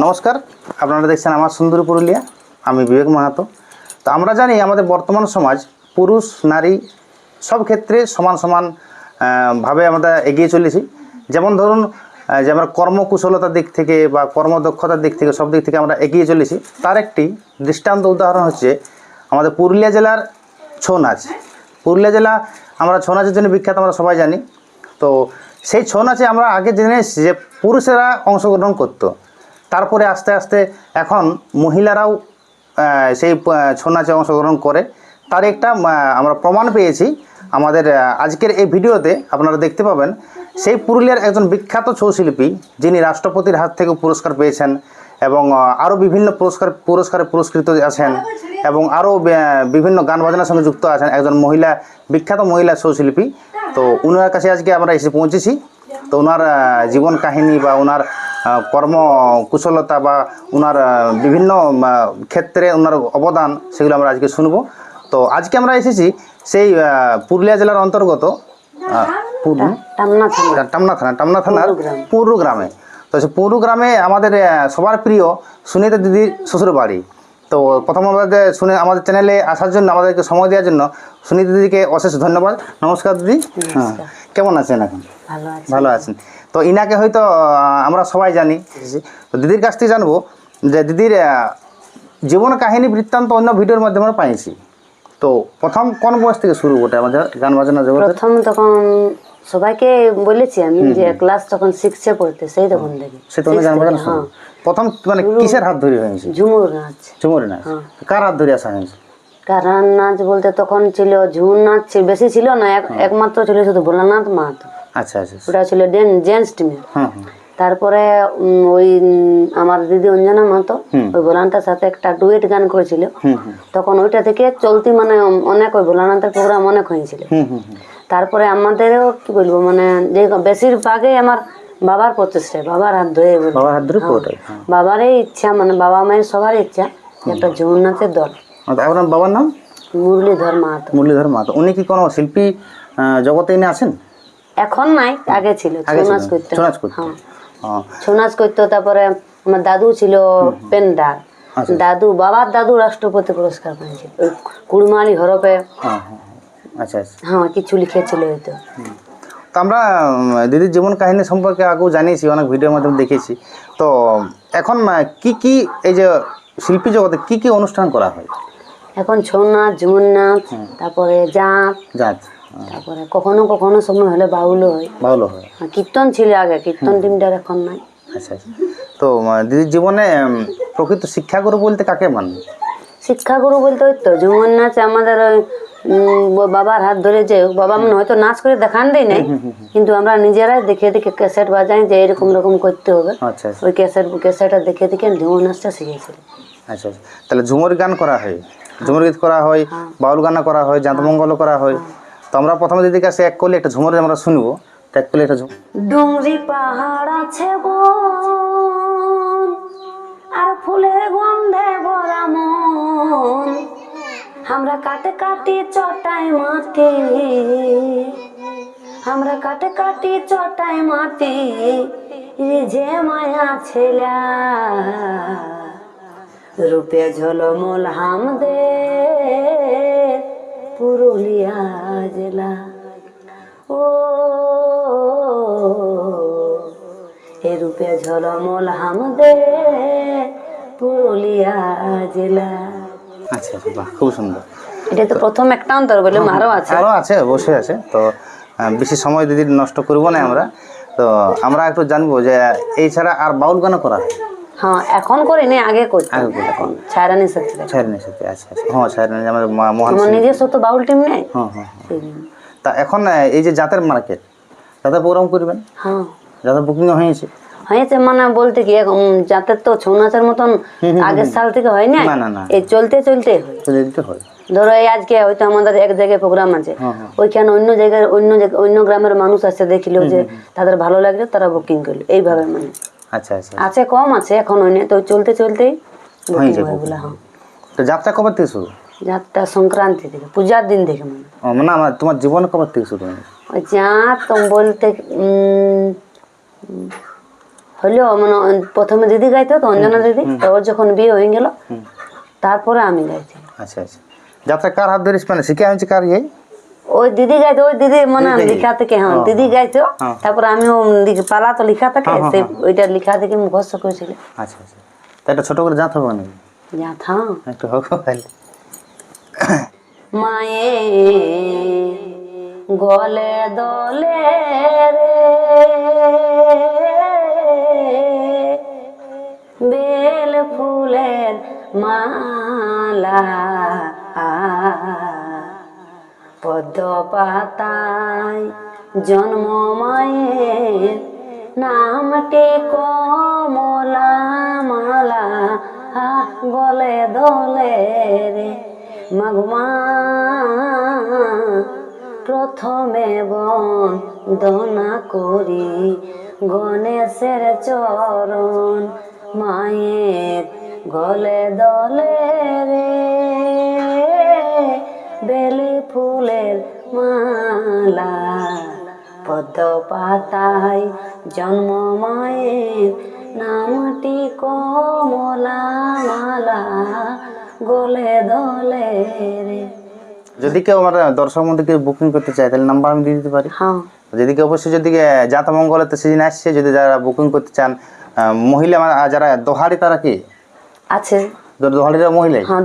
নমস্কার, আপনারা দেখছেন আমার সুন্দর পুরুলিয়া, আমি বিবেক মাহাতো। তো আমরা জানি আমাদের বর্তমান সমাজ, পুরুষ, নারী সব ক্ষেত্রে সমান সমান ভাবে আমরা এগিয়ে চলেছি। যেমন ধরুন যে আমরা কর্মকুশলতার দিক থেকে বা কর্মদক্ষতার দিক থেকে, সব দিক থেকে আমরা এগিয়ে চলেছি। তার একটি দৃষ্টান্ত উদাহরণ হচ্ছে আমাদের পুরুলিয়া জেলার ছৌ নাচ। পুরুলিয়া জেলা আমরা ছৌ নাচের জন্য বিখ্যাত, আমরা সবাই জানি। তো সেই ছৌ নাচে আমরা আগে জেনে এসেছি যে পুরুষেরা অংশগ্রহণ করতো। তারপরে আস্তে আস্তে এখন মহিলারাও সেই ছৌ নাচে অংশগ্রহণ করে। তার একটা আমরা প্রমাণ পেয়েছি আমাদের আজকের এই ভিডিওতে আপনারা দেখতে পাবেন, সেই পুরুলিয়ার একজন বিখ্যাত ছৌ শিল্পী যিনি রাষ্ট্রপতির হাত থেকে পুরস্কার পেয়েছেন এবং আরও বিভিন্ন পুরস্কার, পুরস্কারে পুরস্কৃত আছেন এবং আরও বিভিন্ন গান বাজনার সঙ্গে যুক্ত আছেন একজন মহিলা, বিখ্যাত মহিলা ছৌ শিল্পী তো ওনার কাছে আজকে আমরা এসে পৌঁছেছি। তো ওনার জীবন কাহিনী বা ওনার আহ, কর্ম কুশলতা বা ওনার বিভিন্ন ক্ষেত্রে ওনার অবদান সেগুলো আমরা আজকে শুনব। তো আজকে আমরা এসেছি সেই পুরুলিয়া জেলার অন্তর্গত টামনা থানা। টামনা থানার পৌর গ্রামে। তো সে পৌর গ্রামে আমাদের সবার প্রিয় সুনীতা দিদির শ্বশুর বাড়ি। তো প্রথম আমাদের শুনে আমাদের চ্যানেলে আসার জন্য আমাদেরকে সময় দেওয়ার জন্য সুনীতা দিদিকে অশেষ ধন্যবাদ। নমস্কার দিদি। হ্যাঁ। কেমন আছেন এখন? ভালো আছেন। তো ইনাকে হয়তো আমরা সবাই জানি। তো দিদির কাছ থেকে জানব যে দিদির জীবন কাহিনী বৃত্তান্ত অন্য ভিডিওর মাধ্যমে আমরা পাইছি। তো প্রথম কোন বয়স থেকে শুরু ওটা আমাদের গান বাজনা জগতে? প্রথম তখন সবাইকে বলেছি আমি যে ক্লাস তখন সিক্সে পড়তে সেই তখন দেখি সে তখন গান বাজনা শুরু। প্রথম মানে কিসের হাত ধরে হয়েছে? ঝুমুর নাচ। ঝুমুর নাচ। কার হাত ধরে আসা হয়েছে? কারণ নাচ বলতে তখন ছিল ঝুমুর নাচ বেশি ছিল না এক- একমাত্র ছিল শুধু ভোলানাথ মাহাতো। আচ্ছা আচ্ছা ওটা ছিল জেন্টস টিমের তারপরে ওই আমার দিদি অঞ্জনা মাহাতো ওই ভোলানাথের সাথে একটা ডুয়েট গান করেছিল। তখন ওইটা থেকে চলতি মানে অনেক ওই ভোলানাথের প্রোগ্রাম অনেক হয়েছিল। তারপরে আমাদেরও কি বলব মানে যে বেশিরভাগই আমার বাবার প্রচেষ্টা বাবার হাত ধরে বাবার হাত ধরে পুরোটাই হ্যাঁ। বাবারই ইচ্ছা মানে বাবা মায়ের সবার ইচ্ছা একটা ঝুমুর নাচের দল আপনার বাবার নাম? মুরলীধর মাহাতো। মুরলীধর মাহাতো। উনি কি কোনো শিল্পী জগতে এনে আছেন? এখন নাই আগে ছিল। ছৌ নাচ? করতো। হ্যাঁ। ছৌ নাচ করতো তারপরে আমার দাদু ছিল পেন্ডার আচ্ছা। দাদু বাবার দাদু রাষ্ট্রপতি পুরস্কার পেয়েছিল ওই কুড়মালি হরপে। আচ্ছা আচ্ছা। হ্যাঁ কিছু লিখেছিল হয়তো। তো আমরা দিদির জীবন কাহিনী সম্পর্কে আগেও জানিয়েছি অনেক ভিডিওর মাধ্যমে দেখেছি। তো এখন কি কি এই যে শিল্পী জগতে কি কি অনুষ্ঠান করা হয়? এখন ছৌ নাচ ঝুমুর নাচ তারপরে জাঁত যাক তারপরে কখনো কখনো সময় হলে বাউলও হয়। ভালো হয়। কীর্তন ছিল আগে কীর্তন টিমটার এখন নাই। আচ্ছা আচ্ছা। তো দিদির জীবনে প্রকৃত শিক্ষাগুরু বলতে কাকে মান? শিক্ষাগুরু বলতে ওই তো ঝুমুর নাচ আমাদের ওই বাবার হাত ধরে যে বাবা মনে হয়তো নাচ করে দেখান দেয় নাই কিন্তু আমরা নিজেরাই দেখে দেখে ক্যাসেট বাজাই যে এরকম রকম করতে হবে। আচ্ছা ওই ক্যাসেট ক্যাসেটটা দেখে দেখে ঝুমুর নাচটা শিখেছিল। আচ্ছা আচ্ছা। তাহলে ঝুমুর গান করা হয়। ঝুমুর গীত করা হয় বাউল গান করা হয় জাতমঙ্গল করা হয়। তো আমরা প্রথমে দিদির কাছে এক করলে একটা ঝুমুর আমরা শুনব। এক করলে একটা ঝুমুর ডুংরি পাহাড় আছে আর ফুলের গন্ধে ভরা মন। আমরা কাটে কাটি চটাই মাটি, আমরা কাটে কাটি চটাই মাটি যে মায়া ছেলা। রূপে ঝলমল হাম দে। পুরুলিয়া জেলা। ও এ রূপে ঝলমল হামদে পুরুলিয়া জেলা। আচ্ছা আচ্ছা বাহ খুব সুন্দর। এটা তো প্রথম একটা অন্তর বলে আরও আছে। আরও আছে অবশ্যই আছে। তো বেশি সময় দিদির নষ্ট করব না আমরা। তো আমরা একটু জানব যে এই ছাড়া আর বাউল গানও করা হয়? হ্যাঁ এখন করি নি আগে করতাম। এখন ছায়ারানির সাথে। ছায়ারিনের সাথে আচ্ছা আচ্ছা। হ্যাঁ ছায়ারিনী আমার মা- মহান আমার। নিজস্ব তো বাউল টিম নেই? হ্যাঁ হ্যাঁ হ্যাঁ। তা এখন এই যে জাতের মার্কেট যাতে প্রোগ্রাম করবেন? হ্যাঁ। যাতে বুকিং হয়েছে? হয়েছে মানে বলতে কি এখন যাতে তো ছৌ নাচের মতন আগের সাল থেকে হয় না না, না, না। এই চলতে চলতে হয়। হয়। ধরো এই আজকে হয়তো আমাদের এক জায়গায় প্রোগ্রাম আছে। হ্যাঁ, হ্যাঁ। ওইখানে অন্য জায়গায় অন্য অন্য গ্রামের মানুষ আসছে দেখল যে তাদের ভালো লাগল তারা বুকিং করল। এইভাবে মানে। আচ্ছা আচ্ছা আছে কম আছে এখন ওই তো চলতে চলতেই হয়ে যাবে হ্যাঁ তো যাত্রা কবে থেকে শুরু? যাত্রা সংক্রান্তি থেকে পূজার দিন থেকে মানে আমার তোমার জীবন কবে থেকে শুরু ওই যাত বলতে হলেও মানে প্রথমে দিদি গাইতো তো অঞ্জনা দিদি তো ওর যখন বিয়ে হয়ে গেল তারপরে আমি গাইছি আচ্ছা আচ্ছা। যাত্রা কার হাত ধরিস মানে শিখে আনছি কার ইয়ে ওই দিদি গাইতো ওই দিদি মানে লিখা থেকে হ্যাঁ দিদি গাইতো হ্যাঁ। তারপর আমি পালা তো লিখা থাকে সেই ওইটা লিখা থেকে মুখস্থ করেছিল আচ্ছা আচ্ছা। তা এটা ছোট করে জাত হবে না একটু হোক মায়ে গলে দলে পাতায় জন্ম মায়ের নামটি কমলা মালা গলে দলে রে। মাগমা, প্রথমে বন বন্দনা করি গণেশের চরণ মায়ের গলে দলে রে। বেলি ফুলের মালা পদ্ম পাতায় জন্ম মায়ের নামটি কমলা মালা গলে দলে রে। যদি কেউ আমার দর্শক কেউ বুকিং করতে চায় তাহলে নাম্বার আমি দিয়ে দিতে পারি। হ্যাঁ। যদি কেউ অবশ্যই যদি জাত মঙ্গলে তো সিজন আসছে যদি যারা বুকিং করতে চান মহিলা যারা দোহারি তারা কি? আছে। মহিলাই? হ্যাঁ,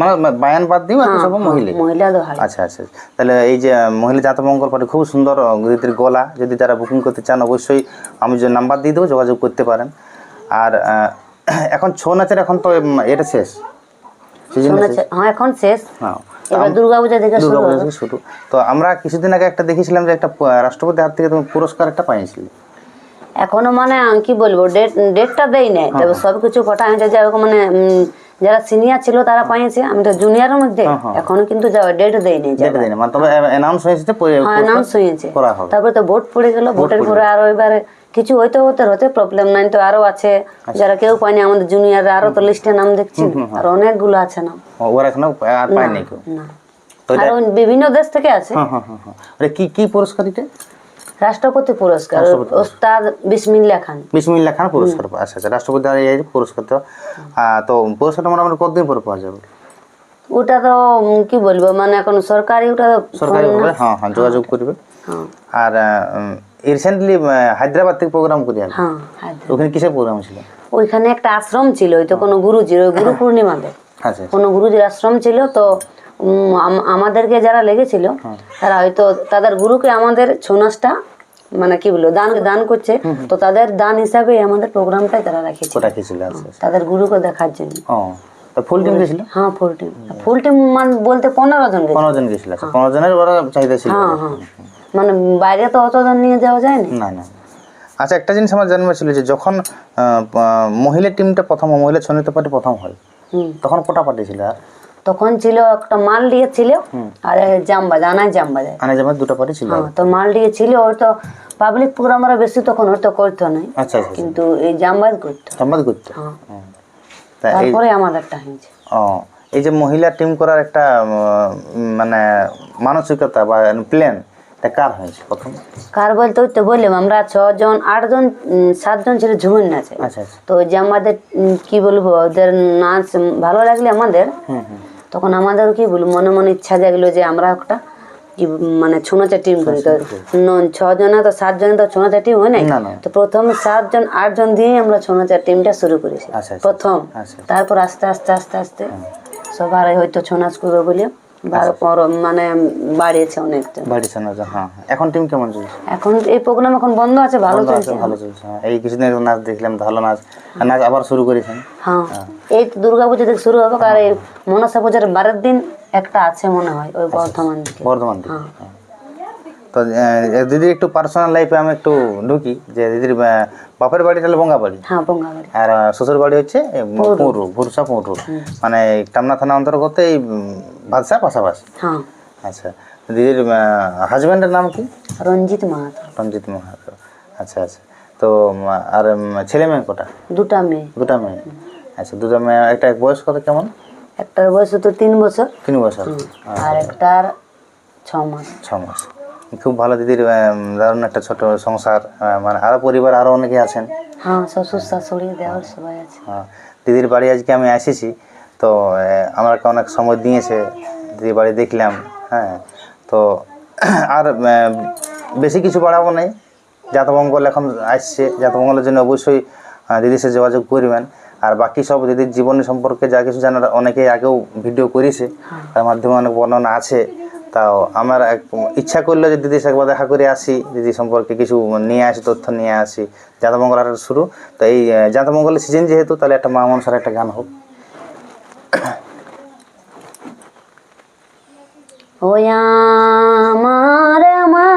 মানে বায়ান বাদ দিও আর সব মহিলাই? মহিলা দোহাই আচ্ছা আচ্ছা তাহলে এই যে মহিলা পার্টি খুব সুন্দর গলা। যদি তারা বুকিং করতে চান অবশ্যই আমি যে নাম্বার দিয়ে দেবো যোগাযোগ করতে পারেন। আর এখন ছৌ নাচের এখন তো এটা শেষ? হ্যাঁ এখন শেষ। হ্যাঁ। এবার থেকে শুরু শুরু। তো আমরা কিছুদিন আগে একটা দেখেছিলাম যে একটা রাষ্ট্রপতি হাত থেকে তুমি পুরস্কার একটা পাইছিলে এখনও মানে কি বলব ডেট ডেটটা দেই নাই। হ্যাঁ, তবে সব কিছু কথা হয়েছে যাই হোক মানে যারা সিনিয়র ছিল তারা পাইছে আমি তো জুনিয়রের মধ্যে হ্যাঁ, এখনও কিন্তু ডেট দেই নাই যেটা দিন মানে তবে অ্যানাউন্স হয়েছে হ্যাঁ করা হবে। তারপরে তো ভোট পড়ে গেল ভোটের পরে আরও এবারে কিছু হইতে হতে হতে প্রবলেম নাই তো আরও আছে। আচ্ছা। যারা কেউ পায়নি আমাদের জুনিয়ররা আরও তো লিস্টে নাম দেখছি আর অনেকগুলো আছে নাম। ওরা এখনও আর পায়নি কেউ? না। তো আর বিভিন্ন দেশ থেকে আছে। হ্যাঁ হ্যাঁ হ্যাঁ হ্যাঁ। কি কি পুরস্কার এটা রাষ্ট্রপতি পুরস্কার ওস্তাদ বিসমিল্লা খান। বিসমিল্লা খান পুরস্কার আচ্ছা আচ্ছা রাষ্ট্রপতি এই পুরস্কার তো তো পুরস্কারটা মোটামুটি কতদিন পরে পাওয়া যাবে? ওটা তো কি বলব মানে এখন সরকারি ওটা সরকারি হ্যাঁ হ্যাঁ যোগাযোগ করবে। হ্যাঁ। আর রিসেন্টলি হায়দ্রাবাদ থেকে প্রোগ্রাম করি আমি। হ্যাঁ ওখানে কিসের প্রোগ্রাম ছিল? ওইখানে একটা আশ্রম ছিল ওই তো কোনো গুরুজির ওই গুরু পূর্ণিমাতে। আচ্ছা। কোনো গুরুজির আশ্রম ছিল তো আমাদেরকে যারা লেগেছিল তারা হয়তো তাদের গুরুকে আমাদের ছৌ নাচটা মানে কি বলব দান দান করছে। তো তাদের দান হিসাবে আমাদের প্রোগ্রামটাই তারা রেখেছে। আচ্ছা আচ্ছা। তাদের গুরুকে দেখার জন্য। ফুল টিম গেছিল? হ্যাঁ ফুল টিম। ফুল টিম মান বলতে পনেরো জন গেছে পনেরো জন গেছিল আচ্ছা পনেরো জনের ওরা চাহিদা ছিল। হ্যাঁ হ্যাঁ। মানে বাইরে তো নিয়ে যাওয়া যায় না। না আচ্ছা একটা জিনিস আমার ছিল যে যখন মহিলা টিমটা প্রথম হয়, মহিলা ছনিত পার্টি প্রথম হয় তখন কোটা পার্টি ছিল আর তখন ছিল একটা মাল দিয়ে ছিল আর জামবাজ আনায় জামবাজ। আনে যেমন দুটো পার্টি ছিল। হ্যাঁ তো মাল দিয়ে ছিল ওই তো পাবলিক প্রোগ্রাম প্রোগ্রামরা বেশি তখন হয়তো করতো না আচ্ছা আচ্ছা কিন্তু এই জামবাজ করতো। সম্বাদ করতে? হ্যাঁ। তা তারপরে আমাদেরটা হয়েছে ও এই যে মহিলা টিম করার একটা মানে মানসিকতা বা প্ল্যান এটা কার হয়েছে প্রথম? কার বলতে ওই তো বললাম আমরা ছজন আটজন সাতজন ছিল ঝুমুর নাচে। আচ্ছা আচ্ছা। তো ওই যে আমাদের কি বলব ওদের নাচ ভালো লাগলে আমাদের। হুম হুম। তখন আমাদেরও কি বলব মনে মনে ইচ্ছা জাগলো যে আমরা একটা কি মানে ছৌ নাচের টিম করি তো ছজনে তো সাতজনে তো ছৌ নাচের টিম হয় নাই। তো প্রথম সাতজন আটজন দিয়ে আমরা ছৌ নাচের টিমটা শুরু করেছি আচ্ছা, আচ্ছা। প্রথম আচ্ছা। তারপর আস্তে আস্তে আস্তে আস্তে সবার হয়তো ছৌ নাচ করবে বলে আচ্ছা। মানে বাড়িয়েছে অনেকজন বাড়ি শোনা হ্যাঁ হ্যাঁ। এখন টিম কেমন চলছে? এখন এই প্রোগ্রাম এখন বন্ধ আছে ভালো চলছে। ভালো চলছে হ্যাঁ। এই কিছুদিন নাচ দেখলাম ভালো নাচ। নাচ আবার শুরু করেছেন? হ্যাঁ। এই থেকে শুরু হবে আর এই মনসা পূজার বারের দিন একটা আছে মনে হয় ওই বর্ধমান দিকে। বর্ধমান হ্যাঁ। তো দিদির একটু পার্সোনাল লাইফে আমি একটু ঢুকি যে দিদির বাপের বাড়ি তাহলে বঙ্গা বাড়ি? হ্যাঁ বঙ্গাবাড়ি আর শ্বশুর বাড়ি হচ্ছে পৌরু ভুরসা পৌরু মানে টামনা থানা অন্তর্গত এই বাদশা পাশাপাশি? হ্যাঁ। আচ্ছা দিদির হাজব্যান্ডের নাম কি? রঞ্জিত মাহাতো। রঞ্জিত মাহাতো। আচ্ছা আচ্ছা। তো আর ছেলে মেয়ে কটা? দুটা মেয়ে। দুটা মেয়ে। আচ্ছা দুটা মেয়ে একটা বয়স কত কেমন? একটার বয়স তো তিন বছর। তিন বছর। আর একটার ছ মাস। ছ মাস। খুব ভালো দিদির দারুণ একটা ছোট সংসার মানে আরও পরিবার আরও অনেকে আছেন। হ্যাঁ শ্বশুর শাশুড়ি দেওয়ার সবাই আছে। হ্যাঁ, দিদির বাড়ি আজকে আমি এসেছি তো আমাকে অনেক সময় দিয়েছে দিদির বাড়ি দেখলাম হ্যাঁ। তো, আর বেশি কিছু বাড়াবো নাই। জাতমঙ্গল এখন আসছে জাতমঙ্গলের জন্য অবশ্যই দিদির সাথে যোগাযোগ করবেন। আর বাকি সব দিদির জীবনী সম্পর্কে যা কিছু জানার, অনেকেই আগেও ভিডিও করেছে। তার মাধ্যমে অনেক বর্ণনা আছে। তাও আমার এক, ইচ্ছা করল যে দিদির সাথে দেখা করে আসি। দিদি সম্পর্কে কিছু নিয়ে আসি, তথ্য নিয়ে আসি। জাতমঙ্গল আর শুরু। তো এই জাতমঙ্গলের সিজন যেহেতু, তাহলে একটা মা মনসার একটা গান হোক। আমার মা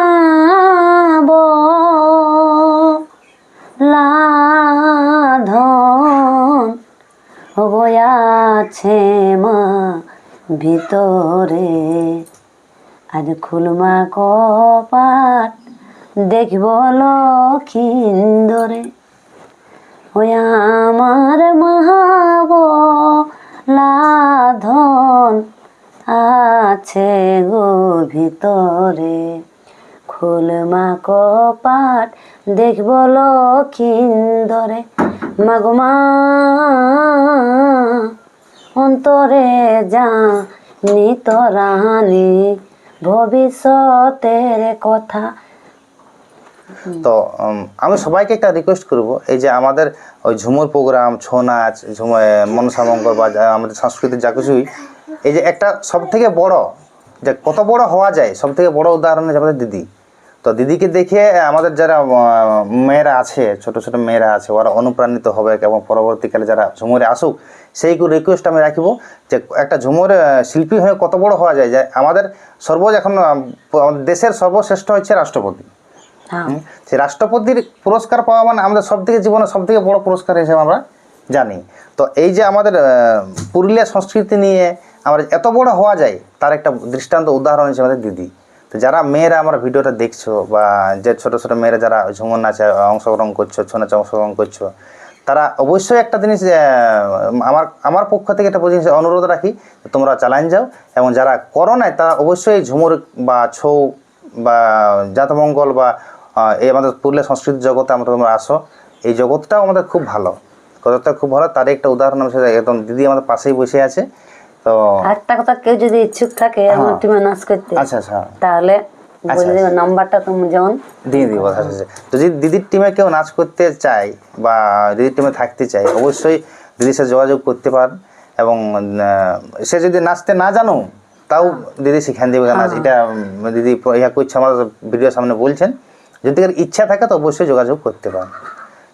লাধন আছে মা ভিতরে। আজ খুলমা কপাট দেখব লক্ষিন্দরে ওই আমার মহাব লাধন আছে গো ভিতরে। খুলমা কপাট, দেখব লক্ষিন্দরে মাগমা অন্তরে যা নিতরানি ভবিষ্যতের কথা। তো আমি সবাইকে একটা রিকোয়েস্ট করব, এই যে আমাদের ওই ঝুমুর প্রোগ্রাম ছৌ নাচ ঝুমুর মনসা মঙ্গল বা আমাদের সাংস্কৃতিক যা কিছুই এই যে একটা সব থেকে বড় যে কত বড় হওয়া যায় সব থেকে বড় উদাহরণ হচ্ছে আমাদের দিদি। তো দিদিকে দেখে আমাদের যারা মেয়েরা আছে ছোট ছোট মেয়েরা আছে ওরা অনুপ্রাণিত হবে এবং পরবর্তীকালে যারা ঝুমুরে আসুক সেই রিকোয়েস্ট আমি রাখিব যে একটা ঝুমুর শিল্পী হয়ে কত বড় হওয়া যায় যে আমাদের সর্ব এখন দেশের সর্বশ্রেষ্ঠ হচ্ছে রাষ্ট্রপতি। হ্যাঁ। সেই রাষ্ট্রপতির পুরস্কার পাওয়া মানে আমাদের সব থেকে জীবনে সব থেকে বড় পুরস্কার হিসেবে আমরা জানি। তো এই যে আমাদের পুরুলিয়া সংস্কৃতি নিয়ে আমরা এত বড় হওয়া যায়, তার একটা দৃষ্টান্ত উদাহরণ হিসেবে আমাদের দিদি। তো যারা মেয়েরা আমার ভিডিওটা দেখছ বা যে ছোট ছোট মেয়েরা যারা ঝুমুর নাচে অংশগ্রহণ করছ ছৌ নাচে অংশগ্রহণ করছ, তারা অবশ্যই একটা জিনিস আমার আমার পক্ষ থেকে একটা জিনিস অনুরোধ রাখি, তোমরা চালান যাও এবং যারা করো নাই, তারা অবশ্যই ঝুমুর বা ছৌ বা জাতমঙ্গল বা এই আমাদের পুরুলিয়া সংস্কৃতি জগতে আমরা তোমরা আসো, এই জগৎটাও আমাদের খুব ভালো। জগৎটা খুব ভালো তার একটা উদাহরণ আমি সেটা একদম দিদি আমাদের পাশেই বসে আছে। তো একটা কথা কেউ যদি ইচ্ছুক থাকে আমার টিমে নাচ করতে আচ্ছা আচ্ছা। তাহলে বলে দেবে নাম্বারটা তুমি যেমন দিয়ে দিব আচ্ছা আচ্ছা। যদি দিদির টিমে কেউ নাচ করতে চায় বা দিদির টিমে থাকতে চায় অবশ্যই দিদির সাথে যোগাযোগ করতে পারেন এবং সে যদি নাচতে না জানো তাও দিদি শিখান দেবে নাচ এটা দিদি ইয়া করছে আমার ভিডিওর সামনে বলছেন। যদি ইচ্ছা থাকে তো অবশ্যই যোগাযোগ করতে পারেন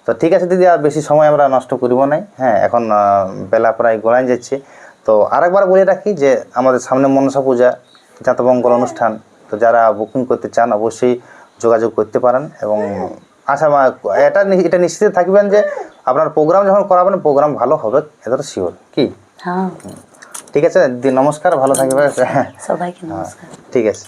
তো ঠিক আছে দিদি আর বেশি সময় আমরা নষ্ট করিব নাই। হ্যাঁ এখন বেলা প্রায় গড়াই যাচ্ছে। তো আরেকবার বলে রাখি যে আমাদের সামনে মনসা পূজা জাতমঙ্গল অনুষ্ঠান। তো যারা বুকিং করতে চান অবশ্যই যোগাযোগ করতে পারেন এবং আশা এটা এটা নিশ্চিত থাকবেন যে আপনার প্রোগ্রাম যখন করাবেন প্রোগ্রাম ভালো হবে এটা তো শিওর কি? হ্যাঁ। ঠিক আছে নমস্কার ভালো থাকবে হ্যাঁ সবাইকে নমস্কার। ঠিক আছে।